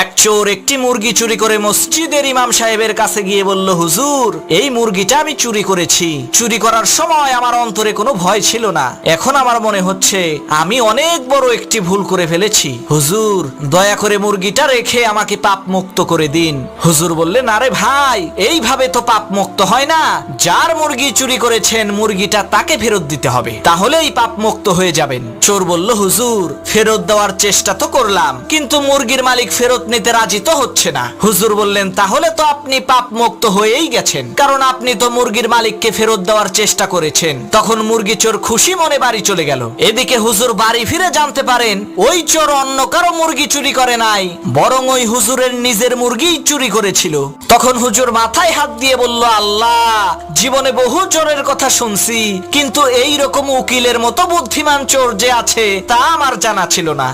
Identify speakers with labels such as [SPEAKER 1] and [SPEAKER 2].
[SPEAKER 1] এক চোর একটি মুরগি চুরি করে মসজিদের ইমাম সাহেবের কাছে গিয়ে বলল, হুজুর, এই মুরগিটা আমি চুরি করেছি। চুরি করার সময় আমার অন্তরে কোনো ভয় ছিল না। এখন আমার মনে হচ্ছে আমি অনেক বড় একটি ভুল করে ফেলেছি। হুজুর, দয়া করে মুরগিটা রেখে আমাকে পাপ মুক্ত করে দিন। হুজুর বললেন আরে ভাই, এইভাবে তো পাপ মুক্ত হয় না। যার মুরগি চুরি করেছেন, মুরগিটা তাকে ফেরত দিতে হবে। তাহলেই পাপ মুক্ত হয়ে যাবেন। চোর বলল, হুজুর, ফেরত দেওয়ার চেষ্টা তো করলাম, কিন্তু মুরগির মালিক ফেরত নিতে রাজি তো হচ্ছে না। হুজুর বললেন, তাহলে তো আপনি পাপ মুক্ত হয়েই গেছেন। কারণ আপনি তো মুরগির মালিককে ফেরত দেওয়ার চেষ্টা করেছেন। তখন মুরগি চোর খুশি মনে বাড়ি চলে গেল। এদিকে হুজুর বাড়ি ফিরে জানতে পারেন, ওই চোর অন্য কারও মুরগি চুরি করে নাই, বরং ওই হুজুরের নিজের মুরগিই চুরি করেছিল। তখন হুজুর মাথায় হাত দিয়ে বলল, আল্লাহ, জীবনে বহু চোরের কথা শুনছি, কিন্তু এই রকম উকিলের মতো বুদ্ধিমান চোর যে আছে, তা আমার জানা ছিল না।